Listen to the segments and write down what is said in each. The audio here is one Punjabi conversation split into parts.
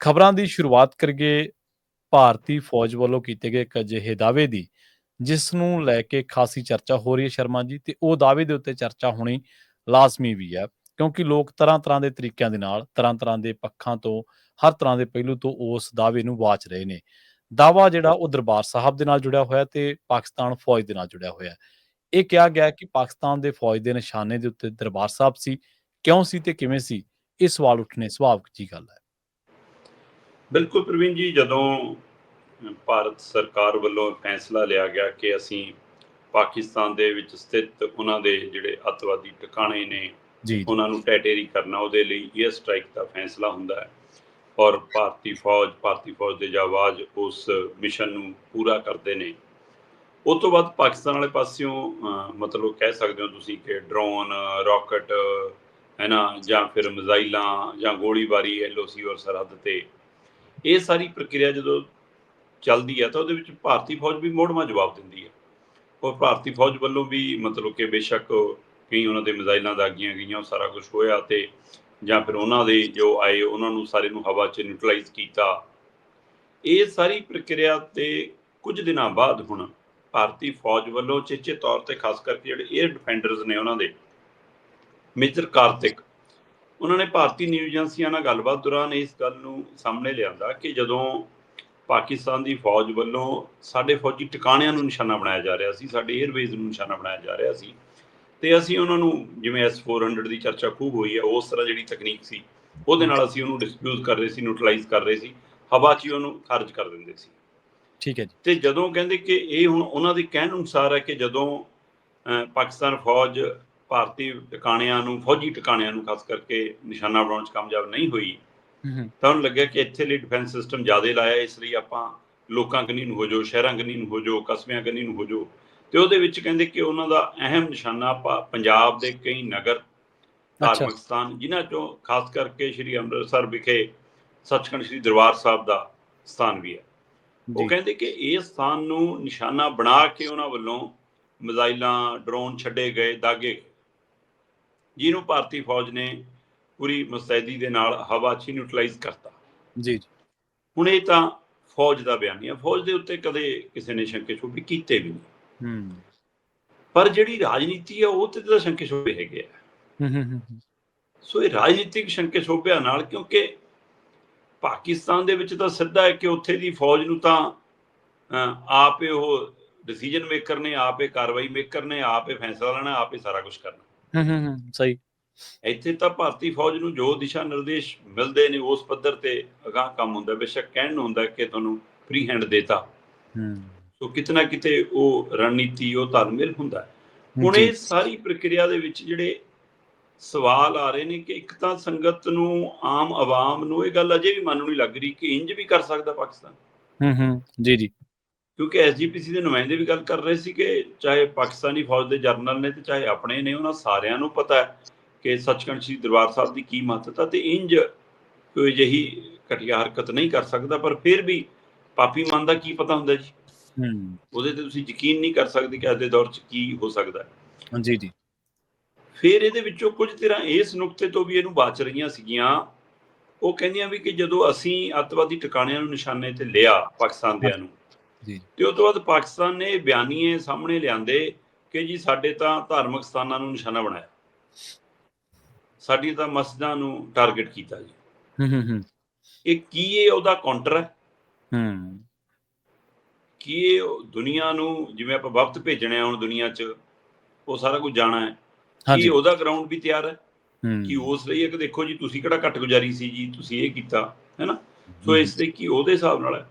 ਖਬਰਾਂ ਦੀ ਸ਼ੁਰੂਆਤ ਕਰੀਏ ਭਾਰਤੀ ਫੌਜ ਵੱਲੋਂ ਕੀਤੇ ਗਏ ਇੱਕ ਅਜਿਹੇ ਦਾਅਵੇ ਦੀ, ਜਿਸ ਨੂੰ ਲੈ ਕੇ ਖਾਸੀ ਚਰਚਾ ਹੋ ਰਹੀ ਹੈ ਸ਼ਰਮਾ ਜੀ ਤੇ ਉਹ ਦਾਅਵੇ ਦੇ ਉੱਤੇ ਚਰਚਾ ਹੋਣੀ ਲਾਜ਼ਮੀ ਵੀ ਹੈ, ਕਿਉਂਕਿ ਲੋਕ ਤਰ੍ਹਾਂ ਤਰ੍ਹਾਂ ਦੇ ਤਰੀਕਿਆਂ ਦੇ ਨਾਲ, ਤਰ੍ਹਾਂ ਤਰ੍ਹਾਂ ਦੇ ਪੱਖਾਂ ਤੋਂ, ਹਰ ਤਰ੍ਹਾਂ ਦੇ ਪਹਿਲੂ ਤੋਂ ਉਸ ਦਾਅਵੇ ਨੂੰ ਵਾਚ ਰਹੇ ਨੇ। ਦਾਵਾ ਜਿਹੜਾ ਉਹ ਦਰਬਾਰ ਸਾਹਿਬ ਦੇ ਨਾਲ ਜੁੜਿਆ ਹੋਇਆ ਤੇ ਪਾਕਿਸਤਾਨ ਫੌਜ ਦੇ ਨਾਲ ਜੁੜਿਆ ਹੋਇਆ ਇਹ ਕਿਹਾ ਗਿਆ ਕਿ ਪਾਕਿਸਤਾਨ ਦੇ ਫੌਜ ਦੇ ਨਿਸ਼ਾਨੇ ਦੇ ਉੱਤੇ ਦਰਬਾਰ ਸਾਹਿਬ ਸੀ, ਕਿਉਂ ਸੀ ਤੇ ਕਿਵੇਂ ਸੀ, ਇਹ ਸਵਾਲ ਉੱਠਣੇ ਸੁਭਾਵਿਕ ਜੀ ਗੱਲ ਹੈ। ਬਿਲਕੁਲ ਪ੍ਰਵੀਨ ਜੀ ਜਦੋਂ ਭਾਰਤ ਸਰਕਾਰ ਵੱਲੋਂ ਫੈਸਲਾ ਲਿਆ ਗਿਆ ਕਿ ਅਸੀਂ ਪਾਕਿਸਤਾਨ ਦੇ ਵਿੱਚ ਸਥਿਤ ਉਹਨਾਂ ਦੇ ਜਿਹੜੇ ਅੱਤਵਾਦੀ ਟਿਕਾਣੇ ਨੇ ਜੀ। ਉਹਨਾਂ ਨੂੰ ਟੈਟੇਰੀ ਕਰਨਾ ਉਹਦੇ ਲਈ 에ਅਰ ਸਟ੍ਰਾਈਕ ਦਾ ਫੈਸਲਾ ਹੁੰਦਾ ਹੈ। ਔਰ ਭਾਰਤੀ ਫੌਜ ਭਾਰਤੀ ਫੌਜ ਦੇ ਜਾਵਾਜ਼ ਉਸ ਮਿਸ਼ਨ ਨੂੰ ਪੂਰਾ ਕਰਦੇ ਨੇ। ਉਸ ਤੋਂ ਬਾਅਦ ਪਾਕਿਸਤਾਨ ਵਾਲੇ ਪਾਸਿਓਂ ਮਤਲਬ ਕਹਿ ਸਕਦੇ ਹੋ ਤੁਸੀਂ ਕਿ ਡਰੋਨ ਰਾਕਟ ਹੈ ਨਾ ਜਾਂ ਫਿਰ ਮਿਜ਼ਾਈਲਾਂ ਜਾਂ ਗੋਲੀਬਾਰੀ ਐਲਓਸੀ ਔਰ ਸਰਹੱਦ ਤੇ ਇਹ ਸਾਰੀ ਪ੍ਰਕਿਰਿਆ ਜਦੋਂ ਚੱਲਦੀ ਹੈ ਤਾਂ ਉਹਦੇ ਵਿੱਚ ਭਾਰਤੀ ਫੌਜ ਵੀ ਮੋੜਮਾ ਜਵਾਬ ਦਿੰਦੀ ਹੈ ਔਰ ਭਾਰਤੀ ਫੌਜ ਵੱਲੋਂ ਵੀ ਮਤਲਬ ਕਿ ਬੇਸ਼ੱਕ ਕਈ ਉਹਨਾਂ ਦੇ ਮਿਜ਼ਾਈਲਾਂ ਦਾਗੀਆਂ ਗਈਆਂ, ਉਹ ਸਾਰਾ ਕੁਝ ਹੋਇਆ ਤੇ ਜਾਂ ਫਿਰ ਉਹਨਾਂ ਦੇ ਜੋ ਆਏ, ਉਹਨਾਂ ਨੂੰ ਸਾਰੇ ਨੂੰ ਹਵਾ 'ਚ ਨਿਊਟਰਲਾਈਜ਼ ਕੀਤਾ। ਇਹ ਸਾਰੀ ਪ੍ਰਕਿਰਿਆ ਤੇ ਕੁਝ ਦਿਨਾਂ ਬਾਅਦ ਹੁਣ ਭਾਰਤੀ ਫੌਜ ਵੱਲੋਂ ਚੇਚੇ ਤੌਰ ਤੇ ਖਾਸ ਕਰਕੇ ਜਿਹੜੇ 에ਅਰ ਡਿਫੈਂਡਰਸ ਨੇ ਉਹਨਾਂ ਦੇ, ਮੇਜਰ ਕਾਰਤਿਕ ਉਹਨਾਂ ਨੇ ਭਾਰਤੀ ਨਿਊਜ਼ ਏਜੰਸੀਆਂ ਨਾਲ ਗੱਲਬਾਤ ਦੌਰਾਨ ਇਸ ਗੱਲ ਨੂੰ ਸਾਹਮਣੇ ਲਿਆਂਦਾ ਕਿ ਜਦੋਂ ਪਾਕਿਸਤਾਨ ਦੀ ਫੌਜ ਵੱਲੋਂ ਸਾਡੇ ਫੌਜੀ ਟਿਕਾਣਿਆਂ ਨੂੰ ਨਿਸ਼ਾਨਾ ਬਣਾਇਆ ਜਾ ਰਿਹਾ ਸੀ ਸਾਡੇ 에ਅਰਵੇਜ਼ ਨੂੰ ਨਿਸ਼ਾਨਾ ਬਣਾਇਆ ਜਾ ਰਿਹਾ ਸੀ ਤੇ ਅਸੀਂ ਉਹਨਾਂ ਨੂੰ ਜਿਵੇਂ S400 ਦੀ ਚਰਚਾ ਖੂਬ ਹੋਈ ਹੈ ਉਸ ਤਰ੍ਹਾਂ ਜਿਹੜੀ ਤਕਨੀਕ ਸੀ ਉਹਦੇ ਨਾਲ ਅਸੀਂ ਉਹਨੂੰ ਡਿਸਪਿਊਜ਼ ਕਰ ਰਹੇ ਸੀ ਨਿਊਟਰਲਾਈਜ਼ ਕਰ ਰਹੇ ਸੀ ਹਵਾ 'ਚ ਹੀ ਉਹਨੂੰ ਖਾਰਜ ਕਰ ਦਿੰਦੇ ਸੀ। ਠੀਕ ਹੈ ਜੀ। ਤੇ ਜਦੋਂ ਕਹਿੰਦੇ ਕਿ ਇਹ ਹੁਣ ਉਹਨਾਂ ਦੇ ਕਹਿਣ ਅਨੁਸਾਰ ਹੈ ਕਿ ਜਦੋਂ ਪਾਕਿਸਤਾਨ ਫੌਜ ਭਾਰਤੀ ਟਿਕਾਣਿਆਂ ਨੂੰ ਫੌਜੀ ਟਿਕਾਣਿਆਂ ਨੂੰ ਖਾਸ ਕਰਕੇ ਨਿਸ਼ਾਨਾ ਬਣਾਉਣ 'ਚ ਕਾਮਯਾਬ ਨਹੀਂ ਹੋਈ ਤਾਂ ਉਹਨੂੰ ਲੱਗਿਆ ਕਿ ਇੱਥੇ ਲਈ ਡਿਫੈਂਸ ਸਿਸਟਮ ਜ਼ਿਆਦਾ ਲਾਇਆ ਇਸ ਲਈ ਆਪਾਂ ਲੋਕਾਂ ਕੰਨੀ ਨੂੰ ਹੋ ਜਾਓ ਸ਼ਹਿਰਾਂ ਕੰਨੀ ਨੂੰ ਹੋ ਜਾਓ ਕਸਬਿਆਂ ਕੰਨੀ ਨੂੰ ਹੋ ਜਾਓ। ਤੇ ਉਹਦੇ ਵਿੱਚ ਕਹਿੰਦੇ ਕਿ ਉਹਨਾਂ ਦਾ ਅਹਿਮ ਨਿਸ਼ਾਨਾ ਪੰਜਾਬ ਦੇ ਕਈ ਨਗਰ ਧਾਰਮਿਕ ਸਥਾਨ ਜਿਨ੍ਹਾਂ ਚੋਂ ਖਾਸ ਕਰਕੇ ਸ੍ਰੀ ਅੰਮ੍ਰਿਤਸਰ ਵਿਖੇ ਸੱਚਖੰਡ ਸ੍ਰੀ ਦਰਬਾਰ ਸਾਹਿਬ ਦਾ ਸਥਾਨ ਵੀ ਹੈ। ਉਹ ਜੀ। ਕਹਿੰਦੇ ਕਿ ਇਸ ਸਥਾਨ ਨੂੰ ਨਿਸ਼ਾਨਾ ਬਣਾ ਕੇ ਉਹਨਾਂ ਵੱਲੋਂ ਮਿਜ਼ਾਈਲਾਂ ਡਰੋਨ ਛੱਡੇ ਗਏ ਦਾਗੇ ਜਿਹਨੂੰ ਭਾਰਤੀ ਫੌਜ ਨੇ ਪੂਰੀ ਮੁਸਤੈਦੀ ਦੇ ਨਾਲ ਹਵਾ 'ਚ ਨਿਊਟਰਲਾਈਜ਼ ਕਰਤਾ। ਜੀ ਜੀ। ਹੁਣ ਇਹ ਤਾਂ ਫੌਜ ਦਾ ਬਿਆਨ ਹੈ। ਫੌਜ ਦੇ ਉੱਤੇ ਕਦੇ ਕਿਸੇ ਨੇ ਸ਼ੰਕੇ ਸ਼ੁਬੇ ਕੀਤੇ ਵੀ ਨਹੀਂ। ਹੂੰ। ਪਰ ਜਿਹੜੀ ਰਾਜਨੀਤੀ ਹੈ ਉਹ ਤੇ ਤਾਂ ਸ਼ੰਕੇ ਸ਼ੁਬੇ ਹੈਗੇ ਆ। ਸੋ ਇਹ ਰਾਜਨੀਤਿਕ ਸ਼ੰਕੇ ਸ਼ੋਭਿਆਂ ਨਾਲ ਕਿਉਂਕਿ ਪਾਕਿਸਤਾਨ ਦੇ ਵਿੱਚ ਤਾਂ ਸਿੱਧਾ ਹੈ ਕਿ ਉੱਥੇ ਦੀ ਫੌਜ ਨੂੰ ਤਾਂ ਆਪ ਉਹ ਡਿਸੀਜਨ ਮੇਕਰ ਨੇ ਆਪ ਕਾਰਵਾਈ ਮੇਕਰ ਨੇ ਆਪ ਫੈਸਲਾ ਲੈਣਾ ਆਪ ਸਾਰਾ ਕੁਝ ਕਰਨਾ। ਹੂੰ ਹੂੰ ਹੂੰ ਸਹੀ। ਇੱਥੇ ਤਾਂ ਭਾਰਤੀ ਫੌਜ ਨੂੰ ਜੋ ਦਿਸ਼ਾ ਨਿਰਦੇਸ਼ ਮਿਲਦੇ ਨੇ ਉਸ ਪੱਧਰ ਤੇ ਅਗਾਹ ਕੰਮ ਹੁੰਦਾ। ਬੇਸ਼ੱਕ ਕਹਿਣ ਨੂੰ ਹੁੰਦਾ ਕਿ ਤੁਹਾਨੂੰ ਫ੍ਰੀ ਹੈਂਡ ਦੇਤਾ। ਹੂੰ। ਸੋ ਕਿਤਨਾ ਕਿਤੇ ਉਹ ਰਣਨੀਤੀ ਉਹ ਤਾਲਮੇਲ ਹੁੰਦਾ। ਹੁਣ। ਇਹ ਸਾਰੀ ਪ੍ਰਕਿਰਿਆ ਦੇ ਵਿੱਚ ਜਿਹੜੇ ਸਵਾਲ ਆ ਰਹੇ ਨੇ ਕਿ ਇੱਕ ਤਾਂ ਸੰਗਤ ਨੂੰ ਆਮ ਆਵਾਮ ਨੂੰ ਇਹ ਗੱਲ ਅਜੇ ਵੀ ਮੰਨ ਨਹੀਂ ਲੱਗ ਰਹੀ ਕਿ ਇੰਜ ਵੀ ਕਰ ਸਕਦਾ ਪਾਕਿਸਤਾਨ। ਹੂੰ ਹੂੰ ਜੀ ਜੀ। ਕਿਉਂਕਿ ਐਸਜੀਪੀਸੀ ਦੇ ਨੁਮਾਇੰਦੇ ਵੀ ਗੱਲ ਕਰ ਰਹੇ ਸੀ ਕਿ ਚਾਹੇ ਪਾਕਿਸਤਾਨੀ ਫੌਜ ਦੇ ਜਰਨਲ ਨੇ ਤੇ ਚਾਹੇ ਆਪਣੇ ਨੇ ਉਹਨਾਂ ਸਾਰਿਆਂ ਨੂੰ ਪਤਾ ਹੈ ਕਿ ਸੱਚਖੰਡ ਸ੍ਰੀ ਦਰਬਾਰ ਸਾਹਿਬ ਦੀ ਕੀ ਮਹੱਤਤਾ ਤੇ ਇੰਜ ਕੋਈ ਜਿਹੀ ਘਟੀਆ ਹਰਕਤ ਨਹੀਂ ਕਰ ਸਕਦਾ ਪਰ ਫਿਰ ਵੀ ਪਾਪੀ ਮਨ ਦਾ ਕੀ ਪਤਾ ਹੁੰਦਾ ਜੀ? ਹੂੰ। ਉਹਦੇ ਤੇ ਤੁਸੀਂ ਯਕੀਨ ਨਹੀਂ ਕਰ ਸਕਦੇ ਕਿ ਅੱਜ ਦੇ ਦੌਰ 'ਚ ਕੀ ਹੋ ਸਕਦਾ ਹੈ। ਜੀ ਜੀ। ਫਿਰ ਇਹਦੇ ਵਿੱਚੋਂ ਕੁਝ ਤਰ੍ਹਾਂ ਇਸ ਨੁਕਤੇ ਤੋਂ ਵੀ ਇਹਨੂੰ ਬਾਚ ਰਹੀਆਂ ਸੀਗੀਆਂ। ਉਹ ਕਹਿੰਦੀਆਂ ਵੀ ਕਿ ਜਦੋਂ ਅਸੀਂ ਅੱਤਵਾਦੀ ਟਿਕਾਣਿਆਂ ਨੂੰ ਨਿਸ਼ਾਨੇ ਤੇ ਲਿਆ ਪਾਕਿਸਤਾਨ ਦਿਆਂ ਨੂੰ ਜੀ। ਤੇ ਉਸ ਤੋਂ ਬਾਅਦ ਪਾਕਿਸਤਾਨ ਨੇ ਬਿਆਨੀਏ ਸਾਹਮਣੇ ਲਿਆਂਦੇ ਕਿ ਜੀ ਸਾਡੇ ਤਾਂ ਧਾਰਮਿਕ ਸਥਾਨਾਂ ਨੂੰ ਨਿਸ਼ਾਨਾ ਬਣਾਇਆ। ਸਾਡੀ ਤਾਂ ਮਸਜਿਦਾਂ ਨੂੰ ਟਾਰਗੇਟ ਕੀਤਾ ਜੀ। ਹੂੰ ਹੂੰ ਹੂੰ। ਇਹ ਕੀ ਇਹ ਉਹਦਾ ਕਾਊਂਟਰ ਹੈ? ਹੂੰ। ਕੀ ਇਹ ਦੁਨੀਆ ਨੂੰ ਜਿਵੇਂ ਆਪਾਂ ਵਕਤ ਭੇਜਣੇ ਹੁਣ ਦੁਨੀਆ 'ਚ ਉਹ ਸਾਰਾ ਕੁਝ ਜਾਣਾ ਹੈ? ਕੀ ਉਹਦਾ ਗਰਾਊਂਡ ਵੀ ਤਿਆਰ ਹੈ? ਕਿ ਉਸ ਲਈ ਹੈ ਕਿ ਦੇਖੋ ਜੀ ਤੁਸੀਂ ਕਿਹੜਾ ਘੱਟ ਗੁਜ਼ਾਰੀ ਸੀ ਜੀ ਤੁਸੀਂ ਇਹ ਕੀਤਾ ਹੈ ਨਾ? ਸੋ ਇਸ ਲਈ ਕੀ ਉਹਦੇ ਹਿਸਾਬ ਨਾਲ ਹੈ?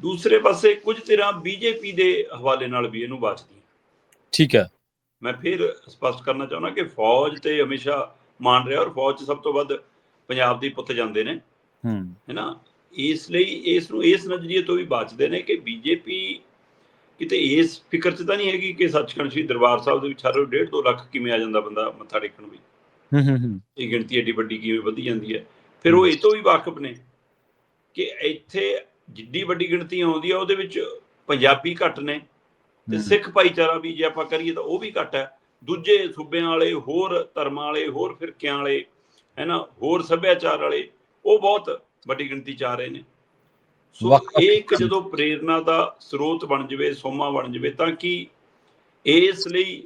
ਦੂਸਰੇ ਪਾਸੇ ਕੁਝ ਤਰ੍ਹਾਂ ਬੀਜੇਪੀ ਦੇ ਹਵਾਲੇ ਨਾਲ ਵੀ ਇਹਨੂੰ ਬਾਚਦੀ ਹੈ ਠੀਕ ਹੈ। ਮੈਂ ਫਿਰ ਸਪਸ਼ਟ ਕਰਨਾ ਚਾਹੁੰਦਾ ਕਿ ਫੌਜ ਤੇ ਹਮੇਸ਼ਾ ਮਾਨ ਰਿਹਾ ਔਰ ਫੌਜ 'ਚ ਸਭ ਤੋਂ ਵੱਧ ਪੰਜਾਬ ਦੇ ਪੁੱਤ ਜਾਂਦੇ ਨੇ। ਹੂੰ। ਹੈ ਨਾ ਇਸ ਲਈ ਇਸ ਨੂੰ ਇਸ ਨਜ਼ਰੀਏ ਤੋਂ ਵੀ ਬਚਦੇ ਨੇ ਕਿ ਬੀਜੇਪੀ ਕਿਤੇ ਇਸ ਫਿਕਰ 'ਚ ਤਾਂ ਨਹੀਂ ਹੈਗੀ ਕਿ ਸੱਚਖੰਡ ਸ੍ਰੀ ਦਰਬਾਰ ਸਾਹਿਬ ਦੇ ਵਿੱਚ ਹਰ ਰੋਜ਼ 1.5 2 ਲੱਖ ਕਿਵੇਂ ਆ ਜਾਂਦਾ ਬੰਦਾ ਮੱਥਾ ਟੇਕਣ ਵੀ। ਹੂੰ ਹੂੰ ਹੂੰ। ਇਹ ਗਿਣਤੀ ਏਡੀ ਵੱਡੀ ਕਿਵੇਂ ਵਧੀ ਜਾਂਦੀ ਹੈ? ਫਿਰ ਉਹ ਇਹ ਤੋਂ ਵੀ ਵਾਕਿਫ ਨੇ ਕਿ ਇੱਥੇ ਜਿੱਡੀ ਵੱਡੀ ਗਿਣਤੀ ਆਉਂਦੀ ਆ ਉਹਦੇ ਵਿੱਚ ਪੰਜਾਬੀ ਘੱਟ ਨੇ ਤੇ। ਸਿੱਖ ਭਾਈਚਾਰਾ ਵੀ ਜੇ ਆਪਾਂ ਕਰੀਏ ਤਾਂ ਉਹ ਵੀ ਘੱਟ ਹੈ। ਦੂਜੇ ਸੂਬਿਆਂ ਵਾਲੇ ਹੋਰ ਧਰਮਾਂ ਵਾਲੇ ਹੋਰ ਫਿਰਕਿਆਂ ਵਾਲੇ ਹੈ ਨਾ ਹੋਰ ਸੱਭਿਆਚਾਰ ਵਾਲੇ ਉਹ ਬਹੁਤ ਵੱਡੀ ਗਿਣਤੀ ਚ ਆ ਰਹੇ ਨੇ। ਸੋ ਇਹ ਇੱਕ ਜਦੋਂ ਪ੍ਰੇਰਨਾ ਦਾ ਸਰੋਤ ਬਣ ਜਵੇ ਸੋਮਾ ਬਣ ਜਵੇ ਤਾਂ ਕਿ ਇਸ ਲਈ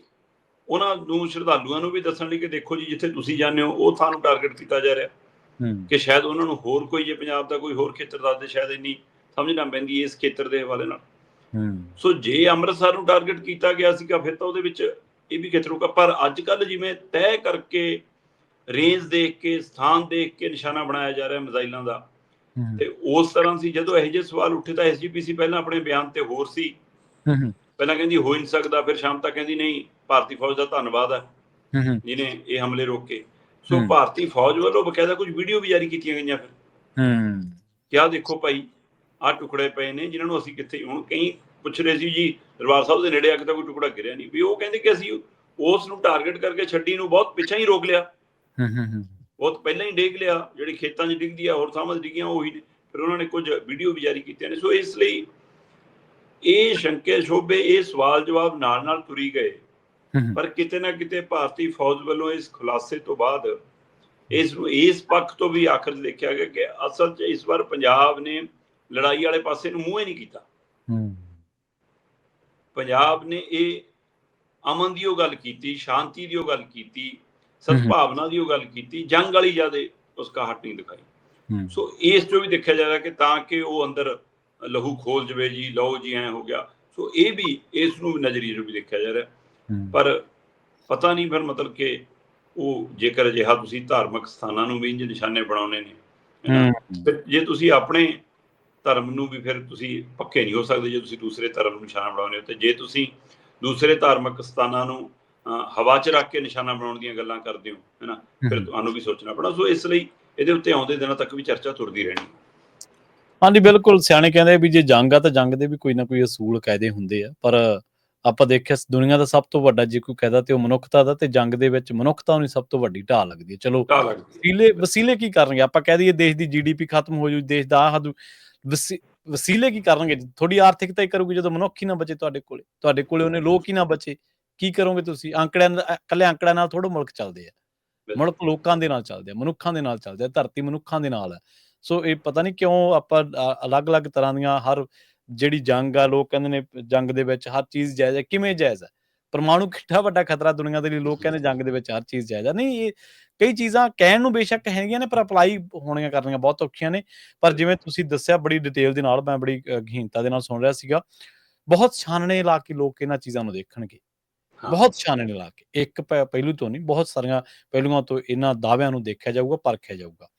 ਉਹਨਾਂ ਨੂੰ ਸ਼ਰਧਾਲੂਆਂ ਨੂੰ ਵੀ ਦੱਸਣ ਲਈ ਕਿ ਦੇਖੋ ਜੀ ਜਿੱਥੇ ਤੁਸੀਂ ਜਾਂਦੇ ਹੋ ਉਹ ਤੁਹਾਨੂੰ ਟਾਰਗੇਟ ਕੀਤਾ ਜਾ ਰਿਹਾ। ਕਿ ਸ਼ਾਇਦ ਉਹਨਾਂ ਨੂੰ ਹੋਰ ਕੋਈ ਜੇ ਪੰਜਾਬ ਦਾ ਕੋਈ ਹੋਰ ਖੇਤਰ ਦੱਸਦੇ ਸ਼ਾਇਦ ਇੰਨੀ ਸਮਝ ਨਾ ਪੈਂਦੀ ਇਸ ਖੇਤਰ ਦੇ ਹਵਾਲੇ ਨਾਲ। ਹੂੰ। ਸੋ ਜੇ ਅੰਮ੍ਰਿਤਸਰ ਨੂੰ ਟਾਰਗੇਟ ਕੀਤਾ ਗਿਆ ਸੀਗਾ ਫਿਰ ਤਾਂ ਉਹਦੇ ਵਿੱਚ ਇਹ ਵੀ ਖੇਤਰ ਹੋਊਗਾ। ਪਰ ਅੱਜ ਕੱਲ ਜਿਵੇਂ ਤੈਅ ਕਰਕੇ ਰੇਂਜ ਦੇਖ ਕੇ ਸਥਾਨ ਦੇਖ ਕੇ ਨਿਸ਼ਾਨਾ ਬਣਾਇਆ ਜਾ ਰਿਹਾ ਮਿਜ਼ਾਈਲਾਂ ਦਾ ਤੇ ਉਸ ਤਰ੍ਹਾਂ ਸੀ। ਜਦੋਂ ਇਹੋ ਜਿਹੇ ਸਵਾਲ ਉੱਠੇ ਤਾਂ ਐਸਜੀਪੀਸੀ ਪਹਿਲਾਂ ਆਪਣੇ ਬਿਆਨ ਤੇ ਹੋਰ ਸੀ। ਹੂੰ ਪਹਿਲਾਂ ਕਹਿੰਦੀ ਹੋ ਨਹੀਂ ਸਕਦਾ ਫਿਰ ਸ਼ਾਮ ਤੱਕ ਕਹਿੰਦੀ ਨਹੀਂ ਭਾਰਤੀ ਫੌਜ ਦਾ ਧੰਨਵਾਦ ਹੈ ਹੂੰ ਜਿਹਨੇ ਇਹ ਹਮਲੇ ਰੋਕੇ। ਸੋ। ਭਾਰਤੀ ਫੌਜ ਵੱਲੋਂ ਬਕਾਇਦਾ ਕੁਝ ਵੀਡੀਓ ਵੀ ਜਾਰੀ ਕੀਤੀਆਂ ਗਈਆਂ ਫਿਰ। ਹੂੰ। ਕਿ ਆਹ ਦੇਖੋ ਭਾਈ। ਆਹ ਟੁਕੜੇ ਪਏ ਨੇ ਜਿਨ੍ਹਾਂ ਨੂੰ ਅਸੀਂ ਕਿੱਥੇ ਹੁਣ ਕਈ ਪੁੱਛ ਰਹੇ ਸੀ ਜੀ ਦਰਬਾਰ ਸਾਹਿਬ ਦੇ ਨੇੜੇ ਆ ਕੇ ਤਾਂ ਕੋਈ ਟੁਕੜਾ ਗਿਰਿਆ ਨਹੀਂ ਵੀ ਉਹ ਕਹਿੰਦੇ ਕਿ ਅਸੀਂ ਉਸ ਨੂੰ ਟਾਰਗੇਟ ਕਰਕੇ ਛੱਡੀ ਨੂੰ ਬਹੁਤ ਪਿੱਛੇ ਹੀ ਰੋਕ ਲਿਆ। ਹੂੰ ਹੂੰ ਬਹੁਤ ਪਹਿਲਾਂ ਹੀ ਡੇਗ ਲਿਆ ਜਿਹੜੀ ਖੇਤਾਂ 'ਚ ਡਿੱਗਦੀ ਆ ਹੋਰ ਥਾਵਾਂ 'ਚ ਡਿੱਗੀਆਂ ਉਹੀ ਨੇ। ਫਿਰ ਉਹਨਾਂ ਨੇ ਕੁਝ ਵੀਡੀਓ ਵੀ ਜਾਰੀ ਕੀਤੀਆਂ ਨੇ। ਸੋ ਇਸ ਲਈ ਇਹ ਸ਼ੰਕੇ ਸ਼ੋਭੇ ਇਹ ਸਵਾਲ ਜਵਾਬ ਨਾਲ ਨਾਲ ਤੁਰੀ ਗਏ। ਪਰ ਕਿਤੇ ਨਾ ਕਿਤੇ ਭਾਰਤੀ ਫੌਜ ਵੱਲੋਂ ਇਸ ਖੁਲਾਸੇ ਤੋਂ ਬਾਅਦ ਇਸ ਨੂੰ ਇਸ ਪੱਖ ਤੋਂ ਵੀ ਆਖਰ ਦੇਖਿਆ ਗਿਆ ਕਿ ਅਸਲ 'ਚ ਇਸ ਵਾਰ ਪੰਜਾਬ ਨੇ ਲੜਾਈ ਵਾਲੇ ਪਾਸੇ ਨੂੰ ਮੂੰਹ ਹੀ ਨਹੀਂ ਕੀਤਾ। ਹੂੰ। ਪੰਜਾਬ ਨੇ ਇਹ ਅਮਨ ਦੀ ਉਹ ਗੱਲ ਕੀਤੀ ਸ਼ਾਂਤੀ ਦੀ ਉਹ ਗੱਲ ਕੀਤੀ ਸਦਭਾਵਨਾ ਦੀ ਉਹ ਗੱਲ ਕੀਤੀ ਜੰਗ ਵਾਲੀ ਜਿਆਦੇ ਉਸ ਕਾ ਹਟ ਨਹੀਂ ਦਿਖਾਈ। ਸੋ ਇਸ ਤੋਂ ਵੀ ਦੇਖਿਆ ਜਾ ਰਿਹਾ ਕਿ ਤਾਂ ਕਿ ਉਹ ਅੰਦਰ ਲਹੂ ਖੋਲ ਜਵੇ ਜੀ ਲਓ ਜੀ ਐ ਹੋ ਗਿਆ। ਸੋ ਇਹ ਵੀ ਇਸ ਨੂੰ ਨਜ਼ਰੀਏ ਤੋਂ ਵੀ ਦੇਖਿਆ ਜਾ ਰਿਹਾ। ਪਰ ਪਤਾ ਨਹੀਂ ਫਿਰ ਮਤਲਬ ਕਿ ਉਹ ਜੇਕਰ ਅਜਿਹਾ ਤੁਸੀਂ ਧਾਰਮਿਕ ਸਥਾਨਾਂ ਨੂੰ ਵੀ ਇੰਜ ਨਿਸ਼ਾਨੇ ਬਣਾਉਣੇ ਨੇ ਜੇ ਤੁਸੀਂ ਆਪਣੇ ਧਰਮ ਨੂੰ ਵੀ ਫਿਰ ਤੁਸੀਂ ਪੱਕੇ ਨਹੀਂ ਹੋ ਸਕਦੇ ਜੇ ਤੁਸੀਂ ਦੂਸਰੇ ਧਰਮ ਨੂੰ ਨਿਸ਼ਾਨਾ ਬਣਾਉਂਦੇ ਹੋ। ਤੇ ਜੇ ਤੁਸੀਂ ਦੂਸਰੇ ਧਾਰਮਿਕ ਸਥਾਨਾਂ ਨੂੰ ਹਵਾ 'ਚ ਰੱਖ ਕੇ ਨਿਸ਼ਾਨਾ ਬਣਾਉਣ ਦੀਆਂ ਗੱਲਾਂ ਕਰਦੇ ਹੋ ਹੈਨਾ ਫਿਰ ਤੁਹਾਨੂੰ ਵੀ ਸੋਚਣਾ ਪੈਣਾ। ਸੋ ਇਸ ਲਈ ਇਹਦੇ ਉੱਤੇ ਆਉਂਦੇ ਦਿਨਾਂ ਤੱਕ ਵੀ ਚਰਚਾ ਤੁਰਦੀ ਰਹਿਣੀ। ਹਾਂਜੀ ਬਿਲਕੁਲ। ਸਿਆਣੇ ਕਹਿੰਦੇ ਵੀ ਜੇ ਜੰਗ ਆ ਤਾਂ ਜੰਗ ਦੇ ਵੀ ਕੋਈ ਨਾ ਕੋਈ ਅਸੂਲ ਕਾਇਦੇ ਹੁੰਦੇ ਆ। ਪਰ ਆਪਾਂ ਦੇਖਿਆ ਦੁਨੀਆ ਦਾ ਸਭ ਤੋਂ ਵੱਡਾ ਜੇ ਕੋਈ ਕਾਇਦਾ ਤੇ ਉਹ ਮਨੁੱਖਤਾ ਦਾ ਤੇ ਜੰਗ ਦੇ ਵਿੱਚ ਮਨੁੱਖਤਾ ਨੂੰ ਸਭ ਤੋਂ ਵੱਡੀ ਢਾਲ ਲੱਗਦੀ ਹੈ। ਚਲੋ ਵਸੀਲੇ ਵਸੀਲੇ ਕੀ ਕਰਨਗੇ? ਆਪਾਂ ਕਹਿ ਦਈਏ ਦੇਸ਼ ਦੀ ਜੀਡੀਪੀ ਖਤਮ ਹੋ ਜੂ ਦੇਸ਼ ਦਾ ਆਹ ਵਸੀਲੇ ਕੀ ਕਰਨਗੇ? ਥੋੜੀ ਆਰਥਿਕਤਾ ਹੀ ਕਰੂਗੀ ਜਦੋਂ ਮਨੁੱਖ ਹੀ ਨਾ ਬਚੇ ਤੁਹਾਡੇ ਕੋਲੇ। ਤੁਹਾਡੇ ਕੋਲੇ ਉਹਨੇ ਲੋਕ ਹੀ ਨਾ ਬਚੇ। ਕੀ ਕਰੋਗੇ ਤੁਸੀਂ? ਅੰਕੜਿਆਂ ਇਕੱਲੇ ਅੰਕੜਿਆਂ ਨਾਲ ਥੋੜਾ ਮੁਲਕ ਚੱਲਦੇ ਆ। ਮੁਲਕ ਲੋਕਾਂ ਦੇ ਨਾਲ ਚੱਲਦੇ ਆ ਮਨੁੱਖਾਂ ਦੇ ਨਾਲ ਚੱਲਦੇ ਆ ਧਰਤੀ ਮਨੁੱਖਾਂ ਦੇ ਨਾਲ ਹੈ ਸੋ ਇਹ ਪਤਾ ਨਹੀਂ ਕਿਉਂ ਆਪਾਂ ਅਲੱਗ-ਅਲੱਗ ਤਰ੍ਹਾਂ ਦੀਆਂ ਹਰ ਜਿਹੜੀ ਜੰਗ ਆ ਲੋਕ ਕਹਿੰਦੇ ਨੇ ਜੰਗ ਦੇ ਵਿੱਚ ਹਰ ਚੀਜ਼ ਜਾਇਜ਼ ਹੈ। ਕਿਵੇਂ ਜਾਇਜ਼ ਹੈ? ਪਰਮਾਣੂ ਕਿੱਡਾ ਵੱਡਾ ਖਤਰਾ ਦੁਨੀਆ ਦੇ ਲਈ ਲੋਕ ਕਹਿੰਦੇ ਜੰਗ ਦੇ ਵਿੱਚ ਹਰ ਚੀਜ਼ ਜਾਇਜ਼ ਹੈ ਨਹੀਂ ਇਹ ਕਈ ਚੀਜ਼ਾਂ ਕਹਿਣ ਨੂੰ ਬੇਸ਼ੱਕ ਹੈਗੀਆਂ ਨੇ ਪਰ ਅਪਲਾਈ ਹੋਣੀਆਂ ਕਰਨੀਆਂ ਬਹੁਤ ਔਖੀਆਂ ਨੇ। ਪਰ ਜਿਵੇਂ ਤੁਸੀਂ ਦੱਸਿਆ ਬੜੀ ਡਿਟੇਲ ਦੇ ਨਾਲ ਮੈਂ ਬੜੀ ਗਹੀਨਤਾ ਦੇ ਨਾਲ ਸੁਣ ਰਿਹਾ ਸੀਗਾ। ਬਹੁਤ ਛਾਨਣੇ ਲਾ ਕੇ ਲੋਕ ਇਹਨਾਂ ਚੀਜ਼ਾਂ ਨੂੰ ਦੇਖਣਗੇ। ਬਹੁਤ ਛਾਨਣੇ ਲਾ ਕੇ। ਇੱਕ ਪਹਿਲੂ ਤੋਂ ਨਹੀਂ ਬਹੁਤ ਸਾਰੀਆਂ ਪਹਿਲੂਆਂ ਤੋਂ ਇਹਨਾਂ ਦਾਅਵਿਆਂ ਨੂੰ ਦੇਖਿਆ ਜਾਊਗਾ ਪਰਖਿਆ ਜਾਊਗਾ।